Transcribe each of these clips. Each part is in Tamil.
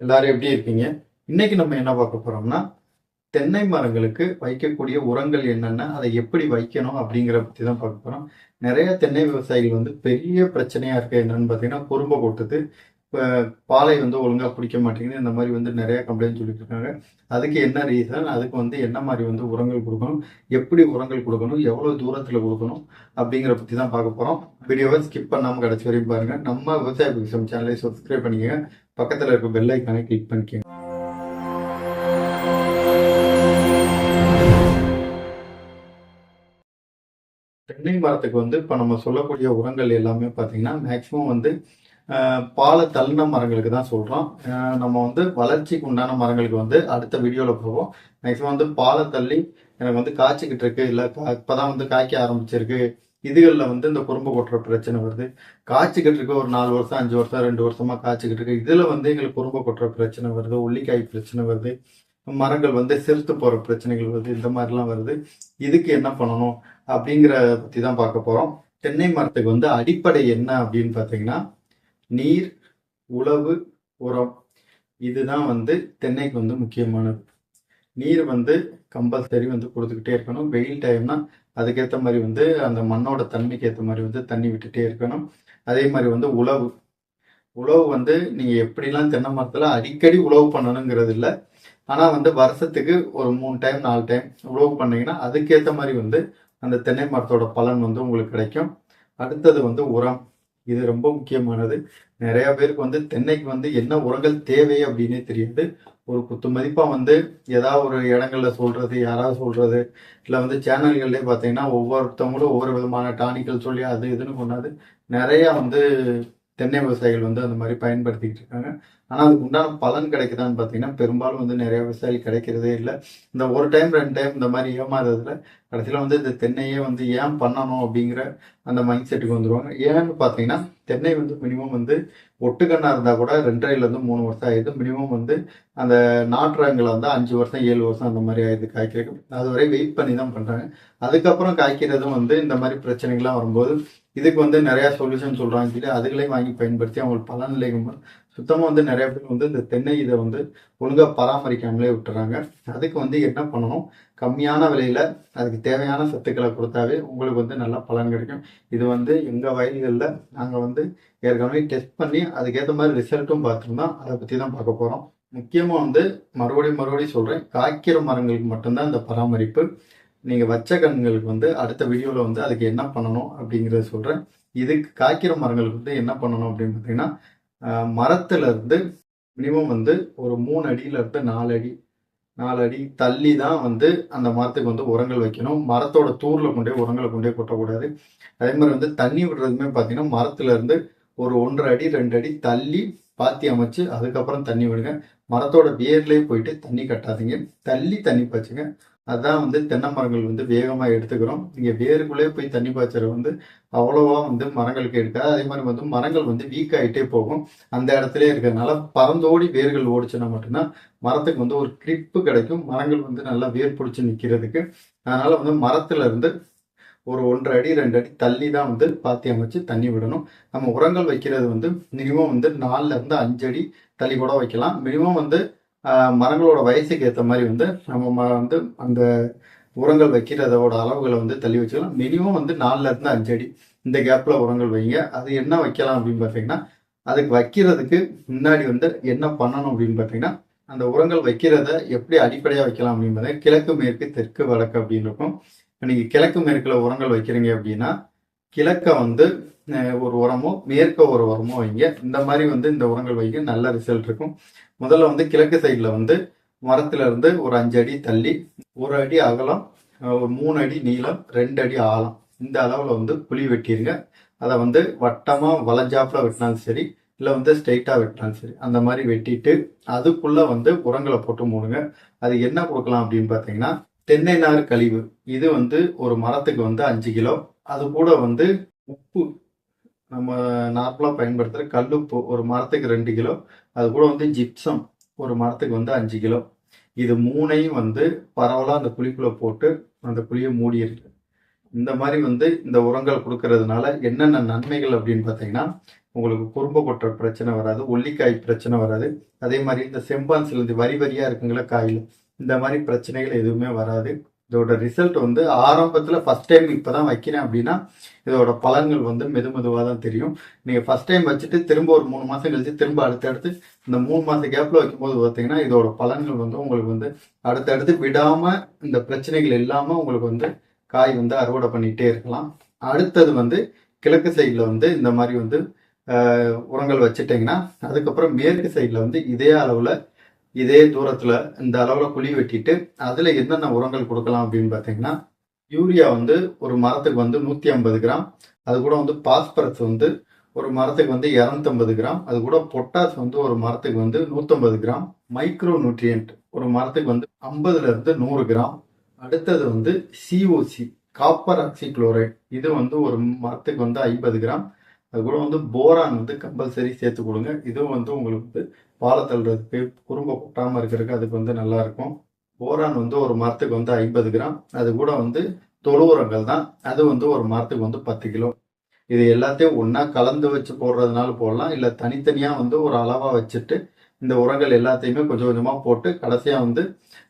எல்லாரும் எப்படி இருக்கீங்க? இன்னைக்கு நம்ம என்ன பார்க்க போறோம்னா தென்னை மரங்களுக்கு வைக்கக்கூடிய உரங்கள் என்னென்ன அதை எப்படி வைக்கணும் அப்படிங்கிற பற்றி தான் பார்க்க போகிறோம் நிறைய தென்னை விவசாயிகள் வந்து பெரிய பிரச்சனையாக இருக்குது என்னன்னு பார்த்தீங்கன்னா குறும்ப கொட்டுது இப்போ பாலை வந்து ஒழுங்காக பிடிக்க மாட்டேங்குது இந்த மாதிரி வந்து நிறையா கம்ப்ளைண்ட் சொல்லிட்டு இருக்காங்க. அதுக்கு என்ன ரீசன் அதுக்கு வந்து என்ன மாதிரி வந்து உரங்கள் கொடுக்கணும்? எப்படி உரங்கள் கொடுக்கணும்? எவ்வளோ தூரத்தில் கொடுக்கணும்? அப்படிங்கிற பற்றி தான் பார்க்க போகிறோம் வீடியோவை ஸ்கிப் பண்ணாமல் கிடச்சி வரையும் பாருங்கள் நம்ம விவசாய பிக்சம் சேனலை சப்ஸ்கிரைப் பண்ணிக்கங்க. பக்கத்தில் இருக்க பெல் ஐக்கானை கிளிக் பண்ணிக்கோங்க. தென்னை மரத்துக்கு வந்து இப்போ நம்ம சொல்லக்கூடிய உரங்கள் எல்லாமே பார்த்தீங்கன்னா மேக்ஸிமம் வந்து பாலை தள்ளின மரங்களுக்கு தான் சொல்கிறோம் நம்ம வந்து வளர்ச்சிக்கு உண்டான மரங்களுக்கு வந்து அடுத்த வீடியோவில் போவோம். மேக்ஸிமம் வந்து பாலை தள்ளி எனக்கு வந்து காய்ச்சிக்கிட்டு இருக்கு. இல்லை இப்போ தான் வந்து காய்க்க ஆரம்பிச்சிருக்கு. இதுகளில் வந்து இந்த குறும்பு கொட்டுற பிரச்சனை வருது. காய்ச்சிக்கிட்டு இருக்கு ஒரு நாலு வருஷம் அஞ்சு வருஷம் ரெண்டு வருஷமா காய்ச்சிக்கிட்டு இருக்கு. இதில் வந்து எங்களுக்கு குறும்பு கொட்டுற பிரச்சனை வருது. உள்ளிக்காய் பிரச்சனை வருது. மரங்கள் வந்து செலுத்து போகிற பிரச்சனைகள் வருது. இந்த மாதிரிலாம் வருது. இதுக்கு என்ன பண்ணணும் அப்படிங்கிற பற்றி தான் பார்க்க போகிறோம் தென்னை மரத்துக்கு வந்து அடிப்படை என்ன அப்படின்னு பார்த்தீங்கன்னா நீர் உழவு உரம். இதுதான் வந்து தென்னைக்கு வந்து முக்கியமானது. நீர் வந்து கம்பல்சரி வந்து கொடுத்துக்கிட்டே இருக்கணும். வெயில் டைம்னா அதுக்கேற்ற மாதிரி வந்து அந்த மண்ணோட தன்மைக்கு ஏற்ற மாதிரி வந்து தண்ணி விட்டுட்டே இருக்கணும். அதே மாதிரி வந்து உழவு. உழவு வந்து நீங்கள் எப்படிலாம் தென்னை மரத்தில் அடிக்கடி உழவு பண்ணணுங்கிறது இல்லை. ஆனால் வந்து வருஷத்துக்கு ஒரு மூணு டைம் நாலு டைம் உழவு பண்ணிங்கன்னா அதுக்கேற்ற மாதிரி வந்து அந்த தென்னை மரத்தோட பலன் வந்து உங்களுக்கு கிடைக்கும். அடுத்தது வந்து உரம். இது ரொம்ப முக்கியமானது. நிறைய பேருக்கு வந்து தென்னைக்கு வந்து என்ன உரங்கள் தேவை அப்படின்னே தெரியாது. ஒரு குத்து மதிப்பாக வந்து ஏதாவது ஒரு இடங்கள்ல சொல்றது யாராவது சொல்றது இல்லை வந்து சேனல்கள்லேயே பார்த்தீங்கன்னா ஒவ்வொருத்தவங்களும் ஒவ்வொரு விதமான டானிக்கல் சொல்லி அது இதுன்னு கொண்டாது நிறைய வந்து தென்னை விவசாயிகள் வந்து அந்த மாதிரி பயன்படுத்திக்கிட்டு இருக்காங்க. ஆனால் அதுக்கு உண்டான பலன் கிடைக்குதான்னு பார்த்தீங்கன்னா பெரும்பாலும் வந்து நிறைய விவசாயி கிடைக்கிறதே இல்லை. இந்த ஒரு டைம் ரெண்டு டைம் இந்த மாதிரி ஏமாறுறதுல கடைசியில் வந்து இந்த தென்னையே வந்து ஏன் பண்ணணும் அப்படிங்கிற அந்த மைண்ட் செட்டுக்கு வந்துடுவாங்க ஏன்னு பார்த்தீங்கன்னா தென்னை வந்து மினிமம் வந்து ஒட்டுக்கண்ணாக இருந்தால் கூட ரெண்டரைலேருந்து மூணு வருஷம் ஆயிடுது. மினிமம் வந்து அந்த நாட்டுரங்களை வந்து அஞ்சு வருஷம் ஏழு வருஷம் அந்த மாதிரி ஆயிடுது காய்க்கிறதுக்கு அது வரை வெயிட் பண்ணி தான் பண்ணுறாங்க அதுக்கப்புறம் காய்க்கிறதும் வந்து இந்த மாதிரி பிரச்சனைகள்லாம் வரும்போது இதுக்கு வந்து நிறையா சொல்யூஷன் சொல்கிறாங்க சொல்லி அதுகளையும் வாங்கி பயன்படுத்தி அவங்களுக்கு பலன் இல்லைங்கும்போது சுத்தமாக வந்து நிறைய பேர் வந்து இந்த தென்னை இதை வந்து ஒழுங்காக பராமரிக்காமலே விட்டுறாங்க. அதுக்கு வந்து என்ன பண்ணணும்? கம்மியான விலையில் அதுக்கு தேவையான சத்துக்களை கொடுத்தாவே உங்களுக்கு வந்து நல்லா பலன் கிடைக்கும். இது வந்து எங்கள் வயல்களில் நாங்கள் வந்து ஏற்கனவே டெஸ்ட் பண்ணி அதுக்கேற்ற மாதிரி ரிசல்ட்டும் பார்த்துருந்தோம் அதை பற்றி தான் பார்க்க போகிறோம் முக்கியமாக வந்து மறுபடியும் மறுபடியும் சொல்கிறேன் காய்க்கிற மரங்களுக்கு மட்டும்தான் இந்த பராமரிப்பு. நீங்கள் வச்ச கண்களுக்கு வந்து அடுத்த வீடியோவில் வந்து அதுக்கு என்ன பண்ணணும் அப்படிங்கிறத சொல்கிறேன் இதுக்கு காய்க்கிற மரங்களுக்கு வந்து என்ன பண்ணணும் அப்படின்னு பார்த்தீங்கன்னா மரத்துலேருந்து மினிமம் வந்து ஒரு மூணு அடியிலேருந்து நாலு அடி நாலு அடி தள்ளி தான் வந்து அந்த மரத்துக்கு வந்து உரங்கள் வைக்கணும். மரத்தோட தூரில் கொண்டே உரங்களை கொண்டே கொட்டக்கூடாது. அதே மாதிரி வந்து தண்ணி விடுறதுமே பார்த்தீங்கன்னா மரத்துலேருந்து ஒரு ஒன்றரை அடி ரெண்டு அடி தள்ளி பாத்தி அமைச்சு அதுக்கப்புறம் தண்ணி விடுங்க. மரத்தோட வேர்லயே போயிட்டு தண்ணி கட்டாதீங்க. தள்ளி தண்ணி பாய்ச்சுங்க. அதான் வந்து தென்னை மரங்கள் வந்து வேகமாக எடுத்துக்கிறோம். இங்கே வேருக்குள்ளே போய் தண்ணி பாய்ச்சறது வந்து அவ்வளோவா வந்து மரங்களுக்கு எடுக்காது அதே மாதிரி வந்து மரங்கள் வந்து வீக் ஆகிட்டே போகும். அந்த இடத்துலயே இருக்கிறதுனால பறந்தோடி வேர்கள் ஓடிச்சுன்னா மட்டும்தான் மரத்துக்கு வந்து ஒரு கிளிப்பு கிடைக்கும். மரங்கள் வந்து நல்லா வேர் பிடிச்சி நிற்கிறதுக்கு அதனால் வந்து மரத்துல இருந்து ஒரு ஒன்றரை அடி ரெண்டு அடி தள்ளி தான் வந்து பாத்தி அமைச்சு தண்ணி விடணும். நம்ம உரங்கள் வைக்கிறது வந்து மினிமம் வந்து நாலுல இருந்து அஞ்சு அடி தள்ளி கூட வைக்கலாம். மினிமம் வந்து மரங்களோட வயசுக்கு ஏற்ற மாதிரி வந்து நம்ம வந்து அந்த உரங்கள் வைக்கிறதோட அளவுகளை வந்து தள்ளி வச்சுக்கலாம். மினிமம் வந்து நாலுலேருந்து அஞ்சு அடி இந்த கேப்பில் உரங்கள் வைங்க. அது என்ன வைக்கலாம் அப்படின்னு பார்த்தீங்கன்னா அதுக்கு வைக்கிறதுக்கு முன்னாடி வந்து என்ன பண்ணணும் அப்படின்னு பார்த்தீங்கன்னா அந்த உரங்கள் வைக்கிறத எப்படி அடிப்படையாக வைக்கலாம் அப்படின்னு பார்த்தீங்கன்னா கிழக்கு மேற்கு தெற்கு வடக்கு அப்படின்னு இருக்கும். நீங்கள் கிழக்கு மேற்கில் உரங்கள் வைக்கிறீங்க அப்படின்னா கிழக்க வந்து ஒரு உரமோ மேற்க ஒரு உரமோ வைங்க. இந்த மாதிரி வந்து இந்த உரங்கள் வைங்க. நல்ல ரிசல்ட் இருக்கும். முதல்ல வந்து கிழக்கு சைடில் வந்து மரத்துல இருந்து ஒரு அஞ்சு அடி தள்ளி ஒரு அடி அகலம் ஒரு மூணு அடி நீளம் ரெண்டு அடி ஆழம். இந்த அளவில் வந்து குழி வெட்டிடுங்க அதை வந்து வட்டமாக வளைஞ்சாப்பில் வெட்டினாலும் சரி இல்லை வந்து ஸ்ட்ரைட்டாக வெட்டினாலும் சரி அந்த மாதிரி வெட்டிட்டு அதுக்குள்ளே வந்து உரங்களை போட்டு மூடுங்க. அது என்ன கொடுக்கலாம் அப்படின்னு பார்த்தீங்கன்னா தென்னை நார் கழிவு. இது வந்து ஒரு மரத்துக்கு வந்து அஞ்சு கிலோ. அது கூட வந்து உப்பு நம்ம நார்மலாக பயன்படுத்துகிற கல்லுப்பு ஒரு மரத்துக்கு ரெண்டு கிலோ அது கூட வந்து ஜிப்சம் ஒரு மரத்துக்கு வந்து அஞ்சு கிலோ. இது மூணையும் வந்து பரவலாக அந்த குழிக்குள்ளே போட்டு அந்த குழியை மூடியிருக்கு இந்த மாதிரி வந்து இந்த உரங்கள் கொடுக்கறதுனால என்னென்ன நன்மைகள் அப்படின்னு பார்த்தீங்கன்னா உங்களுக்கு குறும்ப கொட்டுற பிரச்சனை வராது ஒல்லிக்காய் பிரச்சனை வராது. அதே மாதிரி இந்த செம்பான்சில் இந்த வரி வரியாக இருக்குங்களா காயில். இந்த மாதிரி பிரச்சனைகள் எதுவுமே வராது. இதோட ரிசல்ட் வந்து ஆரம்பத்தில் ஃபர்ஸ்ட் டைம் இப்போ தான் வைக்கிறேன் அப்படின்னா இதோட பலன்கள் வந்து மெது மெதுவாக தான் தெரியும். நீங்கள் ஃபஸ்ட் டைம் வச்சுட்டு திரும்ப ஒரு மூணு மாதம் கழிச்சு திரும்ப அடுத்தடுத்து இந்த மூணு மாத கேப்பில் வைக்கும்போது பார்த்தீங்கன்னா இதோட பலன்கள் வந்து உங்களுக்கு வந்து அடுத்தடுத்து விடாமல் இந்த பிரச்சனைகள் இல்லாமல் உங்களுக்கு வந்து காய் வந்து அறுவடை பண்ணிகிட்டே இருக்கலாம். அடுத்தது வந்து கிழக்கு சைடில் வந்து இந்த மாதிரி வந்து உரங்கள் வச்சுட்டிங்கன்னா அதுக்கப்புறம் மேற்கு சைடில் வந்து இதே அளவில் இதே தூரத்தில் இந்த அளவில் குழி வெட்டிட்டு அதில் என்னென்ன உரங்கள் கொடுக்கலாம் அப்படின்னு பார்த்தீங்கன்னா யூரியா வந்து ஒரு மரத்துக்கு வந்து நூற்றி ஐம்பது கிராம் அது கூட வந்து பாஸ்பரஸ் வந்து ஒரு மரத்துக்கு வந்து இரநூத்தம்பது கிராம் அது கூட பொட்டாஸ் வந்து ஒரு மரத்துக்கு வந்து நூற்றம்பது கிராம் மைக்ரோ நியூட்ரியன்ட் ஒரு மரத்துக்கு வந்து ஐம்பதுல இருந்து நூறு கிராம் அடுத்தது வந்து சிஓசி காப்பர் ஆக்சிக்ளோரைட் இது வந்து ஒரு மரத்துக்கு வந்து ஐம்பது கிராம் அது கூட வந்து போரான் வந்து கம்பல்சரி சேர்த்து கொடுங்க. இதுவும் வந்து உங்களுக்கு வந்து பாலை தள்ளுறதுக்கு குறும்ப கொட்டாமல் இருக்கிறதுக்கு அதுக்கு வந்து நல்லா இருக்கும் போரான் வந்து ஒரு மரத்துக்கு வந்து ஐம்பது கிராம். அது கூட வந்து தொழு உரங்கள் தான். அது வந்து ஒரு மரத்துக்கு வந்து பத்து கிலோ. இது எல்லாத்தையும் ஒன்றா கலந்து வச்சு போடுறதுனால போடலாம். இல்லை தனித்தனியாக வந்து ஒரு அளவாக வச்சுட்டு இந்த உரங்கள் எல்லாத்தையுமே கொஞ்சம் கொஞ்சமாக போட்டு கடைசியாக வந்து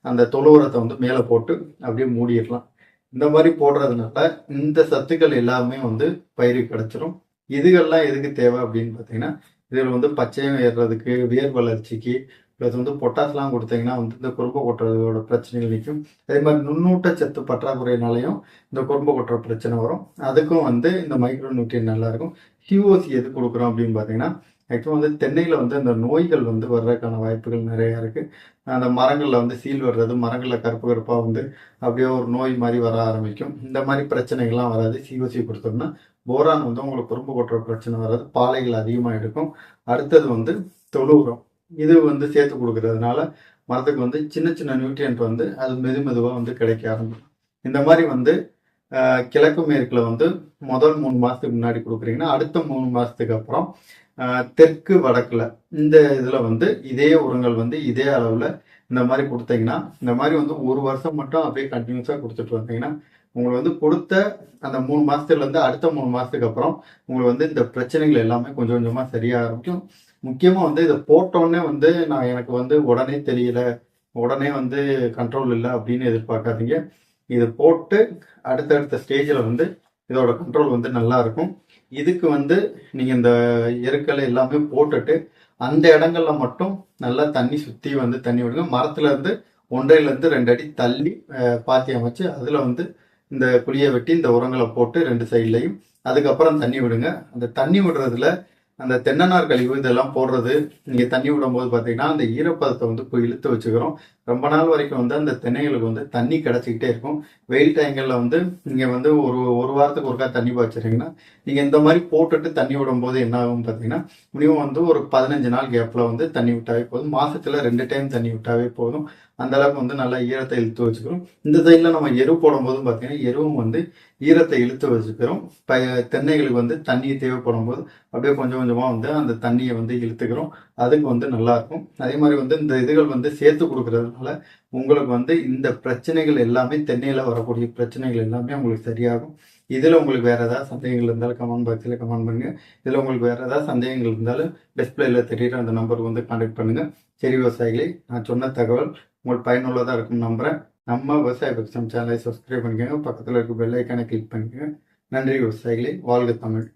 அந்த தொழு உரத்தை வந்து மேலே போட்டு அப்படியே மூடிடலாம். இந்த மாதிரி போடுறதுனால இந்த சத்துக்கள் எல்லாமே வந்து பயிருக்கு கிடச்சிரும். இதுகள்லாம் எதுக்கு தேவை அப்படின்னு பார்த்தீங்கன்னா இதில் வந்து பச்சையம் ஏறுறதுக்கு வேர் வளர்ச்சிக்கு ப்ளஸ் வந்து பொட்டாஸ்லாம் கொடுத்தீங்கன்னா வந்து இந்த குறும்பு கொட்டுறதோட பிரச்சனைகள் நிற்கும். அதே மாதிரி நுண்ணூட்ட சத்து பற்றாக்குறையினாலையும் இந்த குறும்பு கொட்டுற பிரச்சனை வரும். அதுக்கும் வந்து இந்த மைக்ரோ நியூட்ரியன் நல்லாயிருக்கும் ஹியூஓசி எது கொடுக்குறோம் அப்படின்னு பார்த்தீங்கன்னா ஆக்சுவலாக வந்து தென்னையில் வந்து இந்த நோய்கள் வந்து வர்றதுக்கான வாய்ப்புகள் நிறையா இருக்குது அந்த மரங்களில் வந்து சீல் வர்றது மரங்களில் கருப்பு கருப்பாக வந்து அப்படியே ஒரு நோய் மாதிரி வர ஆரம்பிக்கும். இந்த மாதிரி பிரச்சனைகள்லாம் வராது. சிஓசி கொடுத்தோம்னா போரான் வந்து உங்களுக்கு குறும்பு கொட்டுற பிரச்சனை வராது. பாலைகள் அதிகமாக எடுக்கும். அடுத்தது வந்து தொழு உரம் இது வந்து சேர்த்து கொடுக்கறதுனால மரத்துக்கு வந்து சின்ன சின்ன நியூட்ரியன்ட் வந்து அது மெது மெதுவாக வந்து கிடைக்க ஆரம்பிக்கும். இந்த மாதிரி வந்து கிழக்கு மேற்கில் வந்து முதல் மூணு மாதத்துக்கு முன்னாடி கொடுக்குறீங்கன்னா அடுத்த மூணு மாதத்துக்கு அப்புறம் தெற்கு வடக்கில் இந்த இதில் வந்து இதே உரங்கள் வந்து இதே அளவில் இந்த மாதிரி கொடுத்தீங்கன்னா இந்த மாதிரி வந்து ஒரு வருஷம் மட்டும் அப்படியே கண்டினியூஸாக கொடுத்துட்டு வந்தீங்கன்னா உங்களுக்கு வந்து கொடுத்த அந்த மூணு மாதத்துலேருந்து அடுத்த மூணு மாதத்துக்கு அப்புறம் உங்களுக்கு வந்து இந்த பிரச்சனைகள் எல்லாமே கொஞ்சம் கொஞ்சமாக சரியாக ஆரம்பிக்கும். முக்கியமாக வந்து இதை போட்டோன்னே வந்து நான் எனக்கு வந்து உடனே தெரியல உடனே வந்து கண்ட்ரோல் இல்லை அப்படின்னு எதிர்பார்க்காதீங்க. இதை போட்டு அடுத்தடுத்த ஸ்டேஜில் வந்து இதோட கண்ட்ரோல் வந்து நல்லா இருக்கும். இதுக்கு வந்து நீங்கள் இந்த எருக்களை எல்லாமே போட்டுட்டு அந்த இடங்கள்ல மட்டும் நல்லா தண்ணி சுற்றி வந்து தண்ணி விடுங்க. மரத்துலேருந்து ஒன்றையிலேருந்து ரெண்டு அடி தள்ளி பாத்தி அமைச்சு அதில் வந்து இந்த குழியை வெட்டி இந்த உரங்களை போட்டு ரெண்டு சைட்லையும் அதுக்கப்புறம் தண்ணி விடுங்க. அந்த தண்ணி விடுறதுல அந்த தென்னநார் கழிவு இதெல்லாம் போடுறது நீங்கள் தண்ணி விடும்போது பார்த்தீங்கன்னா அந்த ஈரப்பதத்தை வந்து போய் இழுத்து வச்சுக்கிறோம். ரொம்ப நாள் வரைக்கும் வந்து அந்த தென்னைகளுக்கு வந்து தண்ணி கிடச்சிக்கிட்டே இருக்கும். வெயில் டைங்களில் வந்து நீங்கள் வந்து ஒரு ஒரு வாரத்துக்கு ஒருக்கா தண்ணி பாய்ச்சிருங்கன்னா நீங்கள் இந்த மாதிரி போட்டுட்டு தண்ணி விடும்போது என்ன ஆகும் பார்த்தீங்கன்னா மினிமம் வந்து ஒரு பதினஞ்சு நாள் கேப்பில் வந்து தண்ணி விட்டாவே போதும். மாதத்தில் ரெண்டு டைம் தண்ணி விட்டாவே போதும். அந்த அளவுக்கு வந்து நல்லா ஈரத்தை இழுத்து வச்சுக்கிறோம். இந்த சைடில் நம்ம எரு போடும்போது பார்த்தீங்கன்னா எருவும் வந்து ஈரத்தை இழுத்து வச்சுக்கிறோம். ப தென்னைகளுக்கு வந்து தண்ணி தேவைப்படும் போது அப்படியே கொஞ்சம் கொஞ்சமாக வந்து அந்த தண்ணியை வந்து இழுத்துக்கிறோம். அதுக்கு வந்து நல்லாயிருக்கும் அதே மாதிரி வந்து இந்த இதுகள் வந்து சேர்த்து கொடுக்கறதுனால உங்களுக்கு வந்து இந்த பிரச்சனைகள் எல்லாமே தென்னையில் வரக்கூடிய பிரச்சனைகள் எல்லாமே உங்களுக்கு சரியாகும். இதில் உங்களுக்கு வேறு ஏதாவது சந்தேகங்கள் இருந்தாலும் கமெண்ட் பாக்ஸில் கமெண்ட் பண்ணுங்கள் இதில் உங்களுக்கு வேறு ஏதாவது சந்தேகங்கள் இருந்தாலும் டிஸ்பிளேயில் தெரியுற அந்த நம்பருக்கு வந்து கான்டாக்ட் பண்ணுங்கள் சரி விவசாயிகளே நான் சொன்ன தகவல் உங்களுக்கு பயனுள்ளதாக இருக்கும் நம்புகிறேன் நம்ம விவசாய பக்ஷம் சேனலை சப்ஸ்கிரைப் பண்ணிக்கோங்க. பக்கத்தில் இருக்க பெல் ஐக்கானை கிளிக் பண்ணிக்கோங்க. நன்றி விவசாயிகளே. வாழ்க தமிழ்.